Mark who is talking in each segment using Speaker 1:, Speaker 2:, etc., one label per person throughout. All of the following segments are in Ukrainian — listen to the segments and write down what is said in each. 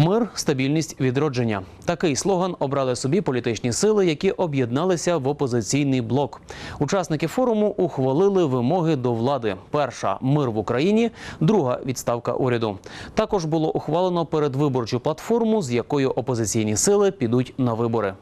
Speaker 1: Мир, стабільність, відродження. Такий слоган обрали собі політичні сили, які об'єдналися в опозиційний блок. Учасники форуму ухвалили вимоги до влади: перша мир в Україні, друга відставка уряду. Також було ухвалено передвиборчу платформу, з якою опозиційні сили підуть на вибори.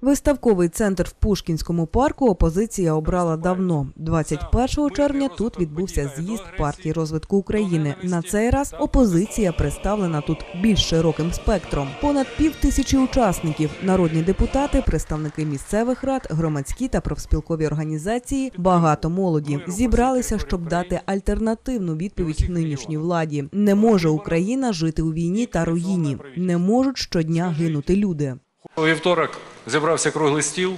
Speaker 2: Виставковий центр в Пушкінському парку опозиція обрала давно. 21 червня тут відбувся з'їзд партії розвитку України. На цей раз опозиція представлена тут більш широким спектром. Понад пів тисячі учасників, народні депутати, представники місцевих рад, громадські та профспілкові організації, багато молоді зібралися, щоб дати альтернативну відповідь нинішній владі. Не може Україна жити у війні та руїні. Не можуть щодня гинути люди.
Speaker 3: У вівторок зібрався круглий стіл,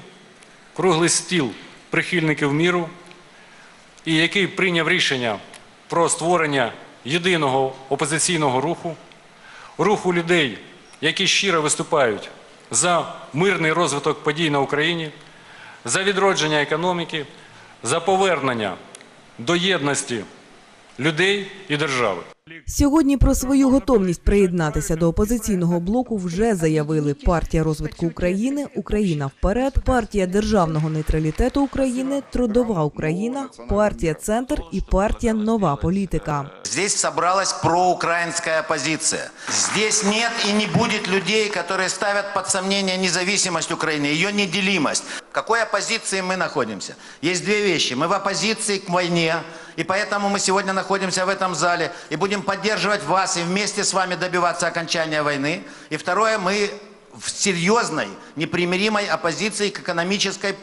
Speaker 3: круглий стіл прихильників міру, і який прийняв рішення про створення єдиного опозиційного руху, руху людей, які щиро виступають за мирний розвиток подій на Україні, за відродження економіки, за повернення до єдності людей і держави.
Speaker 2: Сьогодні про свою готовність приєднатися до опозиційного блоку вже заявили партія розвитку України, Україна вперед, партія державного нейтралітету України, Трудова Україна, партія Центр і партія Нова політика.
Speaker 4: Здесь собралась проукраинская оппозиция. Здесь нет и не будет людей, которые ставят под сомнение независимость Украины, ее неделимость. В какой оппозиции мы находимся? Есть две вещи. Мы в оппозиции к войне, и поэтому мы сегодня находимся в этом зале и будем поддерживать вас и вместе с вами добиваться окончания войны. И второе, мы в серьезной, непримиримой оппозиции к экономической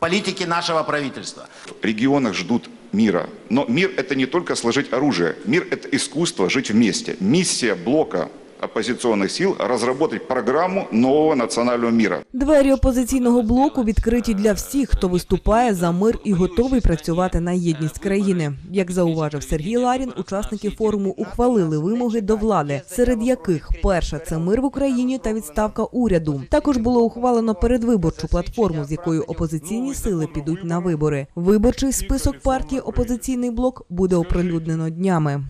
Speaker 4: политике нашего правительства.
Speaker 5: В регионах ждут мира. Но мир – это не только сложить оружие. Мир – это искусство жить вместе. Миссия блока оппозиционных сил – разработать программу нового национального мира.
Speaker 2: Двері опозиційного блоку відкриті для всіх, хто виступає за мир і готовий працювати на єдність країни. Як зауважив Сергій Ларін, учасники форуму ухвалили вимоги до влади, серед яких перша це мир в Україні та відставка уряду. Також було ухвалено передвиборчу платформу, з якою опозиційні сили підуть на вибори. Виборчий список партії Опозиційний блок буде оприлюднено днями.